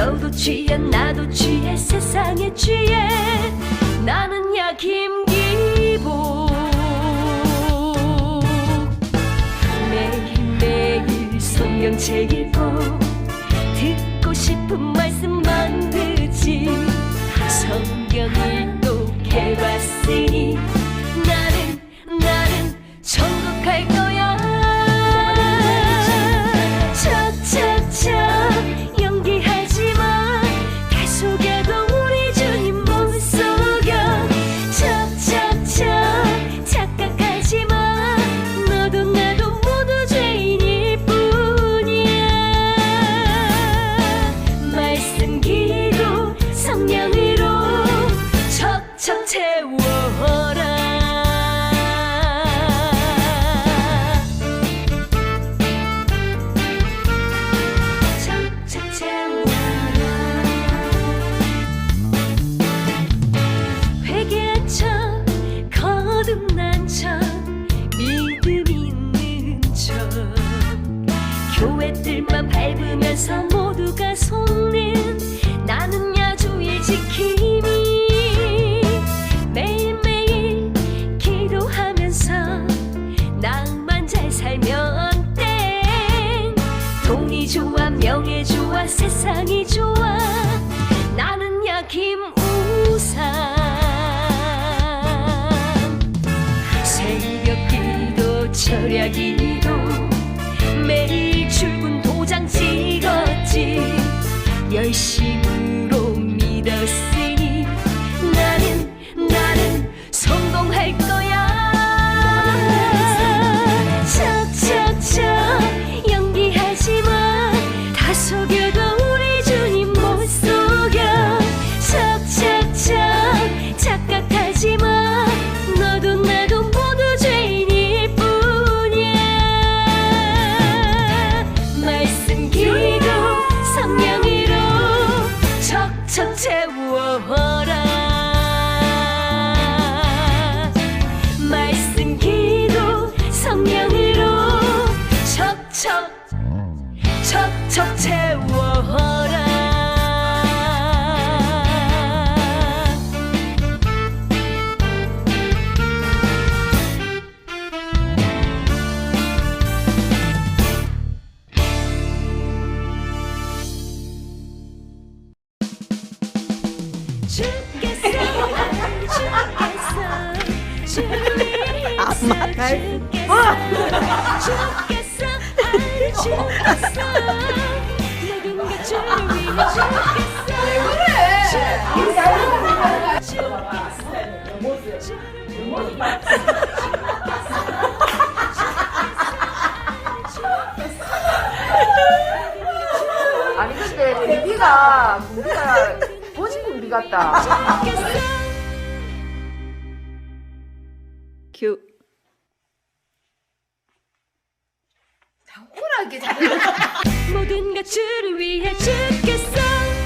너도 취해 나도 취해 세상에 취해. 나는 야 김기보 매일매일 성경책 읽고 듣고 싶은 말씀 만드지. 성경 읽고 해봤으니 교회들만 밟으면서 모두가 속는 나는 야주의 지킴이 매일매일 기도하면서 낭만 잘 살면 땡. 돈이 좋아 명예 좋아 세상이 좋아. 나는 야 김우상. 새벽 기도 철야 기 위해 죽겠어 아니 근데 공비 같다. 큐. 이렇게 잘. 모든 것 주를 위해 죽겠어